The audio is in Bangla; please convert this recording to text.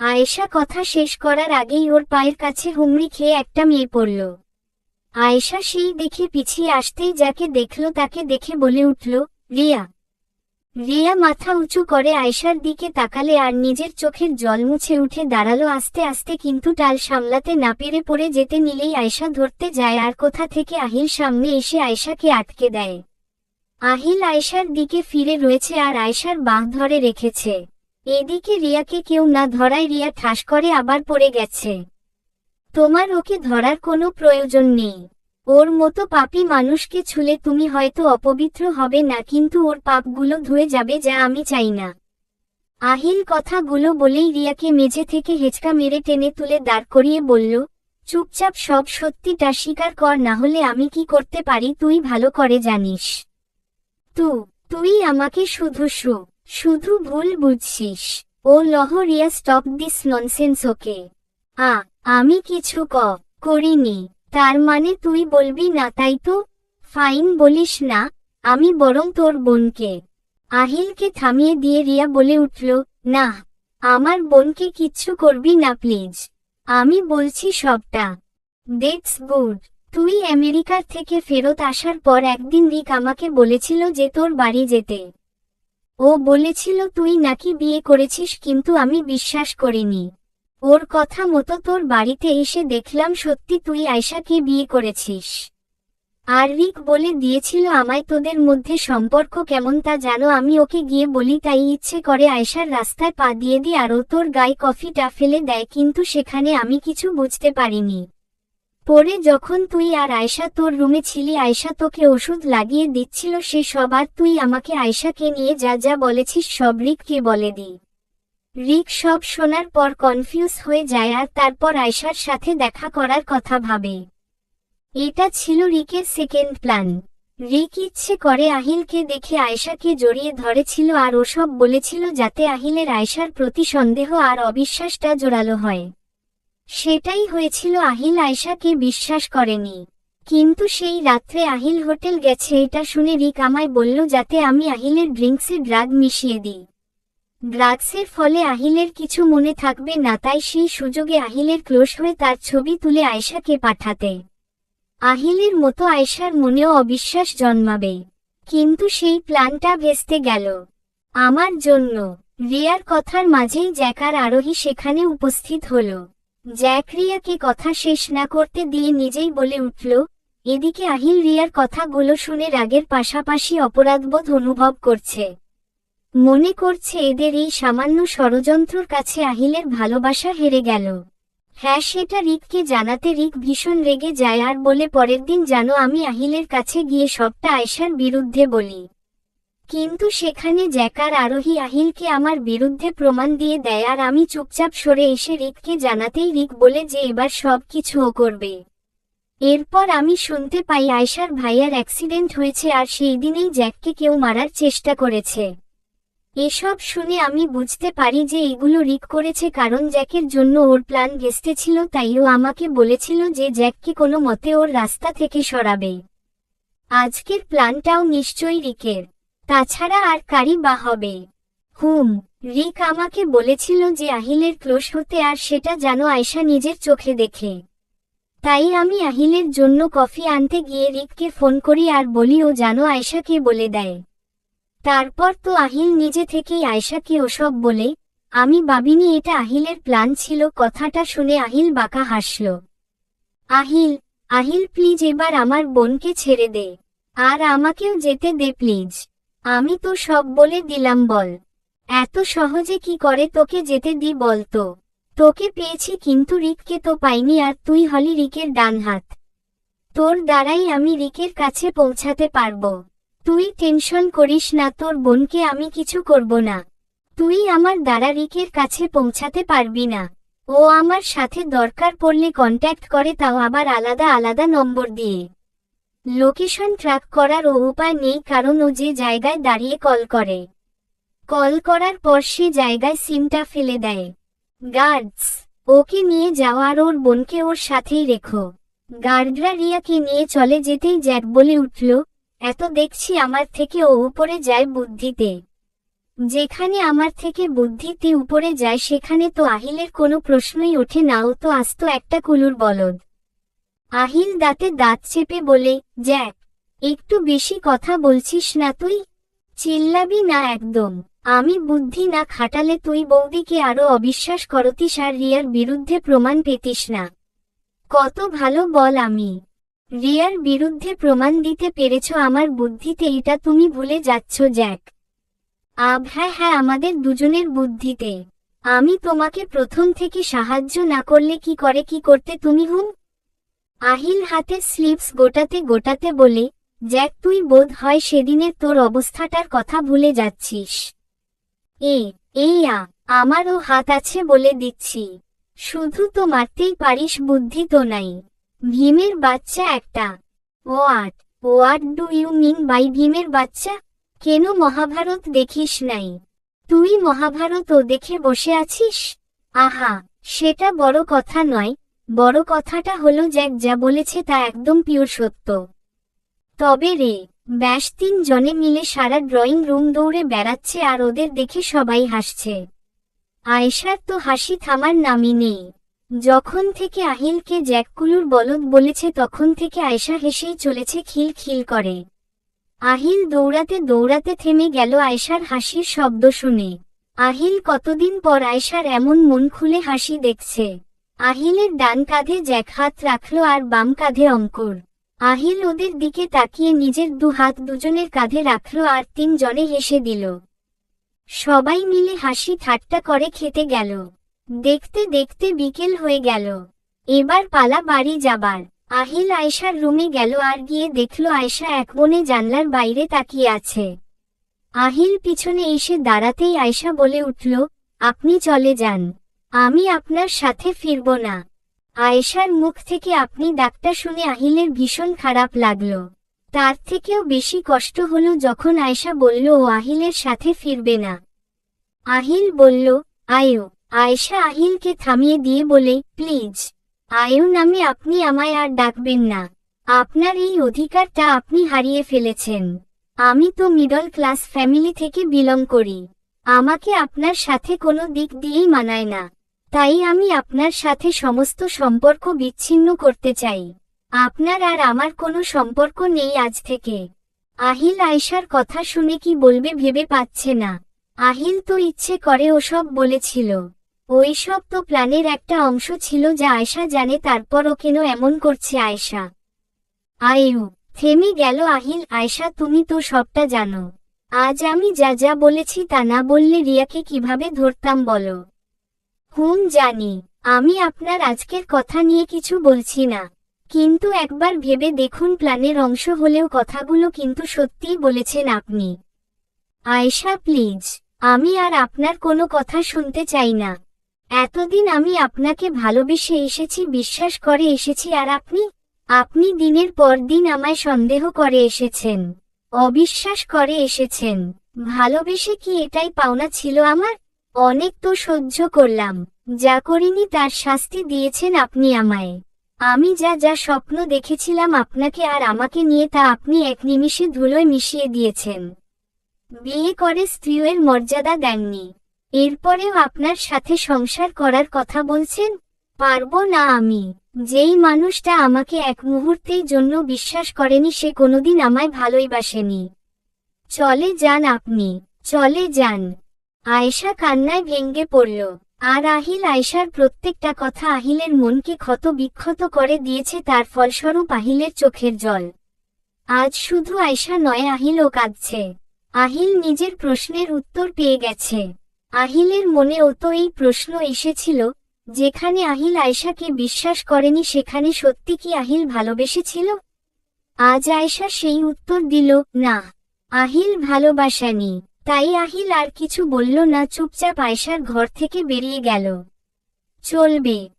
আয়েশা কথা শেষ করার আগেই ওর পায়ের কাছে হুমড়ি খেয়ে একটা মেয়ে পড়ল। আয়েশা সেই দেখে পিছিয়ে আসতেই যাকে দেখল তাকে দেখে বলে উঠল, রিয়া। রিয়া মাথা উঁচু করে আয়েশার দিকে তাকালে আর নিজের চোখের জল মুছে উঠে দাঁড়াল আস্তে আস্তে কিন্তু টাল সামলাতে না পেরে পড়ে যেতে নিলেই আয়েশা ধরতে যায় আর কোথা থেকে আহিল সামনে এসে আয়েশাকে আটকে দেয়। আহিল আয়েশার দিকে ফিরে রয়েছে আর আয়েশার বাঁধ ধরে রেখেছে। এদিকে রিয়াকে কেউ না ধরায় রিয়া ঠাস করে আবার পড়ে গেছে। তোমার ওকে ধরার কোনো প্রয়োজন নেই। ওর মতো পাপী মানুষকে ছুলে তুমি হয়তো অপবিত্র হবে না, কিন্তু ওর পাপগুলো ধুয়ে যাবে যা আমি চাই না। আহিল কথাগুলো বলেই রিয়াকে মেঝে থেকে হেঁচকা মেরে টেনে তুলে দাঁড় করিয়ে বলল, চুপচাপ সব সত্যিটা স্বীকার কর, না হলে আমি কি করতে পারি, তুই ভালো করে জানিস। তু, তুই আমাকে শুধু শু। শুধু ভুল বুঝছিস। ও লহ Riya stop this nonsense okay আ, আমি কিছু ক, করিনি। তার মানে তুই বলবি না, তাই তো? ফাইন বলিস না, আমি বরং তোর বোনকে। আহিলকে থামিয়ে দিয়ে রিয়া বলে উঠল, না, আমার বোনকে কিচ্ছু করবি না প্লিজ আমি বলছি সবটা। দ্যাটস গুড তুই আমেরিকার থেকে ফেরত আসার পর একদিন রিক আমাকে বলেছিল যে তোর বাড়ি যেতে। ও বলেছিল, তুই নাকি বিয়ে করেছিস, কিন্তু আমি বিশ্বাস করিনি। ওর কথা মতো তোর বাড়িতে এসে দেখলাম সত্যি তুই আয়শাকে বিয়ে করেছিস। আর রিক বলে দিয়েছিল, আমায় তোদের মধ্যে সম্পর্ক কেমন তা জানো, আমি ওকে গিয়ে বলি, তাই ইচ্ছে করে আয়শার রাস্তায় পা দিয়ে দি আর ও তোর গায়ে কফিটা ফেলে দেয়, কিন্তু সেখানে আমি কিছু বুঝতে পারিনি। পরে যখন তুই আর আয়শা তোর রুমে ছিলি, আয়শা তোকে ওষুধ লাগিয়ে দিচ্ছিল, সে সব আর তুই আমাকে আয়শাকে নিয়ে যা যা বলেছিস সব রিককে বলে দি। রিক সব শোনার পর কনফিউজ হয়ে যায় আর তারপর আয়শার সাথে দেখা করার কথা ভাবে। এটা ছিল রিকের সেকেন্ড প্ল্যান রিক ইচ্ছে করে আহিলকে দেখে আয়শাকে জড়িয়ে ধরেছিল আর ওসব বলেছিল যাতে আহিলের আয়শার প্রতি সন্দেহ আর অবিশ্বাসটা জোরালো হয়। সেটাই হয়েছিল আহিল আয়শাকে বিশ্বাস করেনি। কিন্তু সেই রাত্রে আহিল হোটেল গেছে এটা শুনে রিক আমায় বলল, যাতে আমি আহিলের ড্রিঙ্কসে ড্রাগ মিশিয়ে দিই। ড্রাগসের ফলে আহিলের কিছু মনে থাকবে না, তাই সেই সুযোগে আহিলের ক্লোজ হয়ে তার ছবি তুলে আয়শাকে পাঠাতে। আহিলের মতো আয়শার মনেও অবিশ্বাস জন্মাবে। কিন্তু সেই প্ল্যানটা ভেস্তে গেল। আমার জন্য। রিয়ার কথার মাঝেই জ্যাকার আরোহী সেখানে উপস্থিত হল। জ্যাক রিয়াকে কথা শেষ না করতে দিয়ে নিজেই বলে উঠল, এদিকে আহিল রিয়ার কথাগুলো শুনে রাগের পাশাপাশি অপরাধবোধ অনুভব করছে। মনে করছে এদের এই সামান্য ষড়যন্ত্রর কাছে আহিলের ভালোবাসা হেরে গেল। হ্যাঁ সেটা রিককে জানাতে রিক ভীষণ রেগে যায়, আর বলে, পরের দিন জানো আমি আহিলের কাছে গিয়ে সবটা আয়সার বিরুদ্ধে বলি। কিন্তু সেখানে জ্যাকার আরোহী আহিলকে আমার বিরুদ্ধে প্রমাণ দিয়ে দেয় আর আমি চুপচাপ সরে এসে রিককে জানাতেই রিক বলে যে এবার সব কিছু ও করবে। এরপর আমি শুনতে পাই আয়সার ভাইয়ার অ্যাক্সিডেন্ট হয়েছে আর সেই দিনেই জ্যাককে কেউ মারার চেষ্টা করেছে। এসব শুনে আমি বুঝতে পারি যে এগুলো রিক করেছে কারণ জ্যাকের জন্য ওর প্ল্যান ভেস্তে ছিল তাই ও আমাকে বলেছিল যে জ্যাককে কোনো মতে ওর রাস্তা থেকে সরাবে। আজকের প্ল্যানটাও নিশ্চয়ই রিকের। তাছাড়া আর কারি বা হবে। হুম, রিক আমাকে বলেছিল যে আহিলের ক্লোশ হতে আর সেটা জানো আয়সা নিজের চোখে দেখে। তাই আমি আহিলের জন্য কফি আনতে গিয়ে রিককে ফোন করি আর বলি, ও জানো আয়সাকে বলে দেয়। তারপর তো আহিল নিজে থেকেই আয়সাকে ওসব বলে, আমি ভাবিনি এটা আহিলের প্ল্যান ছিল। কথাটা শুনে আহিল বাঁকা হাসল। আহিল আহিল, প্লিজ এবার আমার বোনকে ছেড়ে দে। আর আমাকেও যেতে দে, প্লিজ। আমি তো সব বলে দিলাম বল। এত সহজে কি করে তোকে যেতে দি বলতো তোকে পেয়েছি কিন্তু রিককে তো পাইনি আর তুই হলি রিকের ডান হাত। তোর দ্বারাই আমি রিকের কাছে পৌঁছাতে পারব। তুই টেনশন করিস না, তোর বোনকে আমি কিছু করব না। তুই আমার দ্বারা রিকের কাছে পৌঁছাতে পারবি না। ও আমার সাথে দরকার পড়লে কন্ট্যাক্ট করে তাও আবার আলাদা আলাদা নম্বর দিয়ে। লোকেশন ট্র্যাক করার ও উপায় নেই কারণ ও যে জায়গায় দাঁড়িয়ে কল করে। কল করার পর সে জায়গায় সিমটা ফেলে দেয়। গার্ডস, ওকে নিয়ে যাওয়ার ওর বোনকে ওর সাথেই রেখো। গার্ডরা রিয়াকে নিয়ে চলে যেতেই জ্যাক বলে উঠল, এত দেখছি আমার থেকে ও উপরে যায় বুদ্ধিতে। যেখানে আমার থেকে বুদ্ধিতে উপরে যায় সেখানে তো আহিলের কোনো প্রশ্নই ওঠে না, ও তো আস্ত একটা কুলুর বলদ। আহিল দাঁতে দাঁত চেপে বলে, জ্যাক, একটু বেশি কথা বলছিস না তুই? চিল্লাবি না একদম। আমি বুদ্ধি না খাটালে তুই বৌদিকে আরও অবিশ্বাস করতিস আর রিয়ার বিরুদ্ধে প্রমাণ পেতিস না। কত ভালো বল আমি। রিয়ার বিরুদ্ধে প্রমাণ দিতে পেরেছ আমার বুদ্ধিতে, এটা তুমি ভুলে যাচ্ছ, জ্যাক। আব হ্যাঁ হ্যাঁ আমাদের দুজনের বুদ্ধিতে। আমি তোমাকে প্রথম থেকে সাহায্য না করলে কি করে, কি করতে তুমি হুম? আহিল হাতে স্লিপস গোটাতে গোটাতে বলে, জ্যাক, তুই বোধ হয় সেদিনের তোর অবস্থাটার কথা ভুলে যাচ্ছিস। এ, এই আ, আমারও হাত আছে বলে দিচ্ছি। শুধু তো মারতেই পারিস বুদ্ধি তো নাই। ভীমের বাচ্চা একটা। What what do you mean by ভীমের বাচ্চা? কেন মহাভারত দেখিস নাই? তুই মহাভারত ও দেখে বসে আছিস? আহা, সেটা বড় কথা নয়। বড় কথাটা হলো জ্যাক যা বলেছে তা একদম পিওর সত্য। তবে রে, ব্যাস তিন জনে মিলে সারা ড্রয়িং রুম দৌড়ে বেড়াচ্ছে আর ওদের দেখে সবাই হাসছে। আয়েশার তো হাসি থামার নামই নেই। যখন থেকে আহিলকে জ্যাককুলুর বলদ বলেছে তখন থেকে আয়েশা হেসেই চলেছে খিল খিল করে। আহিল দৌড়াতে দৌড়াতে থেমে গেল আয়েশার হাসির শব্দ শুনে। আহিল কতদিন পর আয়েশার এমন মন খুলে হাসি দেখছে। আহিলের ডান কাঁধে জ্যাক হাত রাখল আর বাম কাঁধে অঙ্কুর। আহিল ওদের দিকে তাকিয়ে নিজের দু হাত দুজনের কাঁধে রাখল আর তিনজনে হেসে দিল। সবাই মিলে হাসি ঠাট্টা করে খেতে গেল। দেখতে দেখতে বিকেল হয়ে গেল। এবার পালা বাড়ি যাবার। আহিল আয়সার রুমে গেল আর গিয়ে দেখল আয়সা এক মনে জানলার বাইরে তাকিয়ে আছে। আহিল পিছনে এসে দাঁড়াতেই আয়সা বলে উঠল, আপনি চলে যান। আমি আপনার সাথে ফিরব না। আয়েশার মুখ থেকে আপনি ডাকটা শুনে আহিলের ভীষণ খারাপ লাগল। তার থেকেও বেশি কষ্ট হলো যখন আয়েশা বলল, ও আহিলের সাথে ফিরবে না। আহিল বলল, আয়ু। আয়েশা আহিলকে থামিয়ে দিয়ে বলে, প্লিজ, আয়ু নামে আপনি আমায় আর ডাকবেন না। আপনার এই অধিকারটা আপনি হারিয়ে ফেলেছেন। আমি তো মিডল ক্লাস ফ্যামিলি থেকে বিলং করি। আমাকে আপনার সাথে কোনো দিক দিয়েই মানায় না। তাই আমি আপনার সাথে সমস্ত সম্পর্ক বিচ্ছিন্ন করতে চাই। আপনার আর আমার কোনো সম্পর্ক নেই আজ থেকে। আহিল আয়সার কথা শুনে কি বলবে ভেবে পাচ্ছে না। আহিল তো ইচ্ছে করে ওসব বলেছিল। ওই সব তো প্ল্যানের একটা অংশ ছিল যা আয়সা জানে তারপরও কেন এমন করছে আয়সা আয়ু থেমে গেল আহিল আয়সা তুমি তো সবটা জানো। আজ আমি যা যা বলেছি তা না বললে রিয়াকে কীভাবে ধরতাম বলো। হুম, জানি। আমি আপনার আজকের কথা নিয়ে কিছু বলছি না। কিন্তু একবার ভেবে দেখুন, প্ল্যানের অংশ হলেও কথাগুলো কিন্তু সত্যিই বলেছেন আপনি। আয়েশা, প্লিজ, আমি আর আপনার কোনো কথা শুনতে চাই না। এতদিন আমি আপনাকে ভালোবেসে এসেছি, বিশ্বাস করে এসেছি, আর আপনি আপনি দিনের পর দিন আমায় সন্দেহ করে এসেছেন, অবিশ্বাস করে এসেছেন। ভালোবেসে কি এটাই পাওনা ছিল আমার? অনেক তো সহ্য করলাম, যা করিনি তার শাস্তি দিয়েছেন আপনি আমায়। আমি যা যা স্বপ্ন দেখেছিলাম আপনাকে আর আমাকে নিয়ে তা আপনি এক নিমিষে ধুলোয় মিশিয়ে দিয়েছেন। বিয়ে করে স্ত্রীর মর্যাদা দেননি। এরপরেও আপনার সাথে সংসার করার কথা বলছেন? পারব না আমি। যেই মানুষটা আমাকে এক মুহূর্তের জন্য বিশ্বাস করেনি সে কোনোদিন আমায় ভালোই বাসেনি। চলে যান আপনি, চলে যান। আয়েশা কান্নায় ভেঙ্গে পড়ল। আর আহিল আয়েশার প্রত্যেকটা কথা আহিলের মনকে ক্ষত বিক্ষত করে দিয়েছে তার ফলস্বরূপ আহিলের চোখের জল। আজ শুধু আয়েশা নয়, আহিলও কাঁদছে। আহিল নিজের প্রশ্নের উত্তর পেয়ে গেছে। আহিলের মনেও তো এই প্রশ্ন এসেছিল, যেখানে আহিল আয়েশাকে বিশ্বাস করেনি, সেখানে সত্যি কি আহিল ভালোবেসেছিল? আজ আয়েশা সেই উত্তর দিল, না। আহিল ভালোবাসানি। তাই আহিল আর কিছু বলল না চুপচাপ আয়সার ঘর থেকে বেরিয়ে গেল। চলবে।